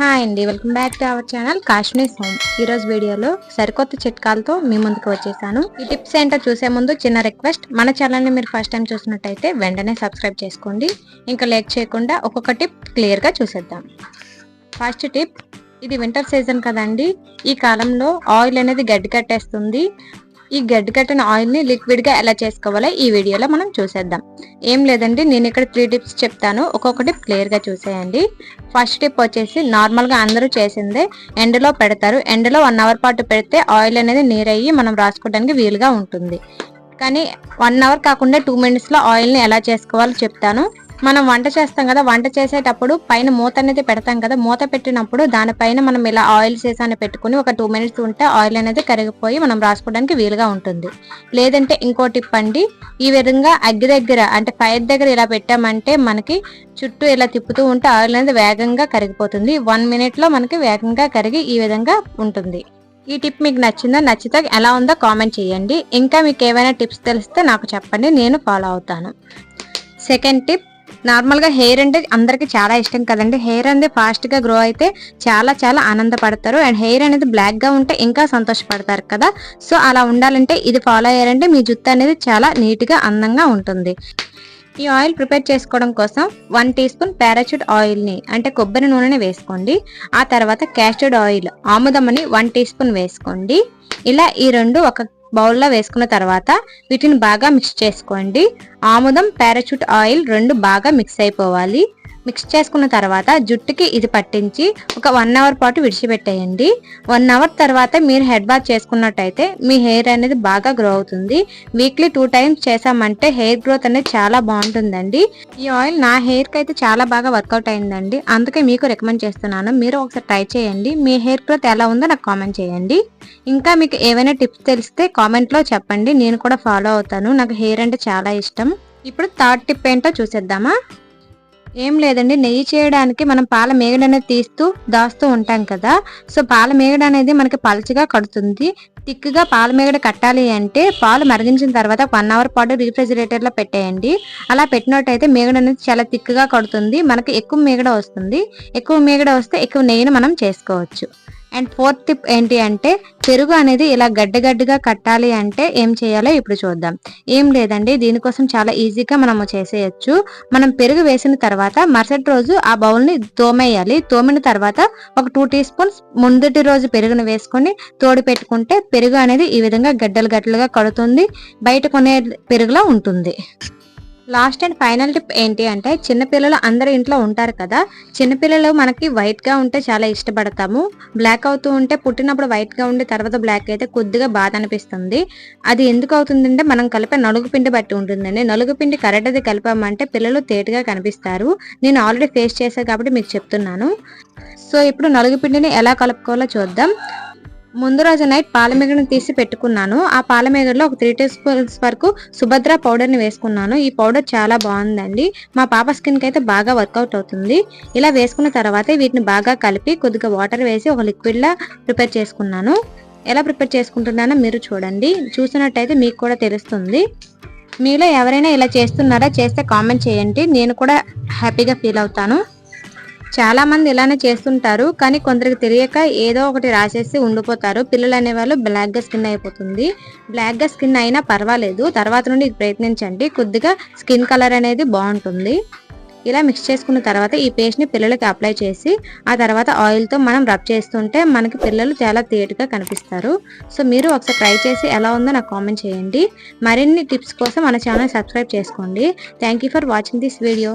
Hi అండి welcome back to our channel Kashmir home ఈరోజు వీడియోలో సరికొత్త చిట్కాలతో మీ ముందుకు వచ్చేసాను. ఈ టిప్స్ ఏంటో చూసే ముందు చిన్న రిక్వెస్ట్ మన ఛానల్ని మీరు ఫస్ట్ టైం చూసినట్టయితే వెంటనే సబ్స్క్రైబ్ చేసుకోండి. ఇంకా లేక్ చేయకుండా ఒక్కొక్క టిప్ క్లియర్గా చూసేద్దాం. ఫస్ట్ టిప్ ఇది వింటర్ సీజన్ కదండి. ఈ కాలంలో ఆయిల్ అనేది గడ్డి కట్టేస్తుంది. ఈ గడ్డి కట్టిన ఆయిల్ని లిక్విడ్గా ఎలా చేసుకోవాలో ఈ వీడియోలో మనం చూసేద్దాం. ఏం లేదండి నేను ఇక్కడ త్రీ టిప్స్ చెప్తాను. ఒక్కొక్కటి క్లియర్గా చూసేయండి. ఫస్ట్ టిప్ వచ్చేసి నార్మల్గా అందరూ చేసిందే ఎండలో పెడతారు. ఎండలో వన్ అవర్ పాటు పెడితే ఆయిల్ అనేది నీరయ్యి మనం రాసుకోవడానికి వీలుగా ఉంటుంది. కానీ వన్ అవర్ కాకుండా టూ మినిట్స్లో ఆయిల్ని ఎలా చేసుకోవాలో చెప్తాను. మనం వంట చేస్తాం కదా వంట చేసేటప్పుడు పైన మూత అనేది పెడతాం కదా మూత పెట్టినప్పుడు దానిపైన మనం ఇలా ఆయిల్ సీసాన్ని పెట్టుకుని ఒక టూ మినిట్స్ ఉంటే ఆయిల్ అనేది కరిగిపోయి మనం రాసుకోవడానికి వీలుగా ఉంటుంది. లేదంటే ఇంకో టిప్ అండి ఈ విధంగా అగ్గి దగ్గర అంటే ఫైర్ దగ్గర ఇలా పెట్టామంటే మనకి చుట్టూ ఇలా తిప్పుతూ ఉంటే ఆయిల్ అనేది వేగంగా కరిగిపోతుంది. వన్ మినిట్లో మనకి వేగంగా కరిగి ఈ విధంగా ఉంటుంది. ఈ టిప్ మీకు నచ్చిందా నచ్చితే ఎలా ఉందో కామెంట్ చేయండి. ఇంకా మీకు ఏమైనా టిప్స్ తెలిస్తే నాకు చెప్పండి నేను ఫాలో అవుతాను. సెకండ్ టిప్ నార్మల్గా హెయిర్ అంటే అందరికి చాలా ఇష్టం కదండి. హెయిర్ అనేది ఫాస్ట్గా గ్రో అయితే చాలా చాలా ఆనందపడతారు. అండ్ హెయిర్ అనేది బ్లాక్గా ఉంటే ఇంకా సంతోషపడతారు కదా. సో అలా ఉండాలంటే ఇది ఫాలో అయ్యారంటే మీ జుట్టు అనేది చాలా నీట్గా అందంగా ఉంటుంది. ఈ ఆయిల్ ప్రిపేర్ చేసుకోవడం కోసం వన్ టీ స్పూన్ పారాచూట్ ఆయిల్ని అంటే కొబ్బరి నూనెని వేసుకోండి. ఆ తర్వాత క్యాస్టర్డ్ ఆయిల్ ఆముదమ్మని వన్ టీ స్పూన్ వేసుకోండి. ఇలా ఈ రెండు ఒక బౌల్లో వేసుకున్న తర్వాత వీటిని బాగా మిక్స్ చేసుకోండి. ఆముదం పారాచూట్ ఆయిల్ రెండు బాగా మిక్స్ అయిపోవాలి. మిక్స్ చేసుకున్న తర్వాత జుట్టుకి ఇది పట్టించి ఒక వన్ అవర్ పాటు విడిచిపెట్టేయండి. వన్ అవర్ తర్వాత మీరు హెడ్ బాత్ చేసుకున్నట్టయితే మీ హెయిర్ అనేది బాగా గ్రో అవుతుంది. వీక్లీ టూ టైమ్స్ చేసామంటే హెయిర్ గ్రోత్ అనేది చాలా బాగుంటుందండి. ఈ ఆయిల్ నా హెయిర్కి అయితే చాలా బాగా వర్కౌట్ అయిందండి. అందుకే మీకు రికమెండ్ చేస్తున్నాను. మీరు ఒకసారి ట్రై చేయండి. మీ హెయిర్ గ్రోత్ ఎలా ఉందో నాకు కామెంట్ చేయండి. ఇంకా మీకు ఏవైనా టిప్స్ తెలిస్తే కామెంట్లో చెప్పండి. నేను కూడా ఫాలో అవుతాను. నాకు హెయిర్ అంటే చాలా ఇష్టం. ఇప్పుడు థర్డ్ టిప్ ఏంటో చూసేద్దామా? ఏం లేదండి నెయ్యి చేయడానికి మనం పాల మేగడ అనేది తీస్తూ దాస్తూ ఉంటాం కదా. సో పాల మేగడ అనేది మనకి పలచగా కడుతుంది. థిక్గా పాల మేగడ కట్టాలి అంటే పాలు మరిగించిన తర్వాత వన్ అవర్ పాటు రీఫ్రిజిరేటర్లో పెట్టేయండి. అలా పెట్టినట్టయితే మేగడ అనేది చాలా థిక్గా కడుతుంది. మనకి ఎక్కువ మేగడ వస్తుంది. ఎక్కువ మేగడ వస్తే ఎక్కువ నెయ్యిని మనం చేసుకోవచ్చు. అండ్ ఫోర్త్ టిప్ ఏంటి అంటే పెరుగు అనేది ఇలా గడ్డగడ్డగా కట్టాలి అంటే ఏం చేయాలో ఇప్పుడు చూద్దాం. ఏం లేదండి దీనికోసం చాలా ఈజీగా మనము చేసేయచ్చు. మనం పెరుగు వేసిన తర్వాత మరుసటి రోజు ఆ బౌల్ని తోమేయాలి. తోమిన తర్వాత ఒక టూ టీ స్పూన్స్ ముందటి రోజు పెరుగును వేసుకొని తోడు పెట్టుకుంటే పెరుగు అనేది ఈ విధంగా గడ్డలు గడ్డలుగా కడుతుంది బయట కొనే పెరుగులా ఉంటుంది. లాస్ట్ అండ్ ఫైనల్ టిప్ ఏంటి అంటే చిన్నపిల్లలు అందరి ఇంట్లో ఉంటారు కదా చిన్నపిల్లలు మనకి వైట్గా ఉంటే చాలా ఇష్టపడతాము. బ్లాక్ అవుతూ ఉంటే పుట్టినప్పుడు వైట్గా ఉండి తర్వాత బ్లాక్ అయితే కొద్దిగా బాధ అనిపిస్తుంది. అది ఎందుకు అవుతుందంటే మనం కలిపే నలుగు పిండి బట్టి ఉంటుందండి. నలుగు పిండి కరెక్ట్ అది కలిపామంటే పిల్లలు తేటగా కనిపిస్తారు. నేను ఆల్రెడీ ఫేస్ చేశాను కాబట్టి మీకు చెప్తున్నాను. సో ఇప్పుడు నలుగు పిండిని ఎలా కలుపుకోవాలో చూద్దాం. ముందు రోజు నైట్ పాలమేగడను తీసి పెట్టుకున్నాను. ఆ పాలమేగడలో ఒక త్రీ టీ స్పూన్స్ వరకు సుభద్ర పౌడర్ని వేసుకున్నాను. ఈ పౌడర్ చాలా బాగుందండి. మా పాప స్కిన్కి అయితే బాగా వర్కౌట్ అవుతుంది. ఇలా వేసుకున్న తర్వాత వీటిని బాగా కలిపి కొద్దిగా వాటర్ వేసి ఒక లిక్విడ్లా ప్రిపేర్ చేసుకున్నాను. ఎలా ప్రిపేర్ చేసుకుంటున్నానో మీరు చూడండి. చూసినట్టయితే మీకు కూడా తెలుస్తుంది. మీలో ఎవరైనా ఇలా చేస్తున్నారా? చేస్తే కామెంట్ చేయండి. నేను కూడా హ్యాపీగా ఫీల్ అవుతాను. చాలా మంది ఇలానే చేస్తుంటారు కానీ కొందరికి తెలియక ఏదో ఒకటి రాసేసి ఉండిపోతారు. పిల్లలు అనేవాళ్ళు బ్లాక్గా స్కిన్ అయిపోతుంది. బ్లాక్గా స్కిన్ అయినా పర్వాలేదు. తర్వాత నుండి ఇది ప్రయత్నించండి. కొద్దిగా స్కిన్ కలర్ అనేది బాగుంటుంది. ఇలా మిక్స్ చేసుకున్న తర్వాత ఈ పేస్ట్ని పిల్లలకి అప్లై చేసి ఆ తర్వాత ఆయిల్తో మనం రబ్ చేస్తుంటే మనకి పిల్లలు చాలా తేటగా కనిపిస్తారు. సో మీరు ఒకసారి ట్రై చేసి ఎలా ఉందో నాకు కామెంట్ చేయండి. మరిన్ని టిప్స్ కోసం మన ఛానల్ సబ్స్క్రైబ్ చేసుకోండి. Thank for watching this video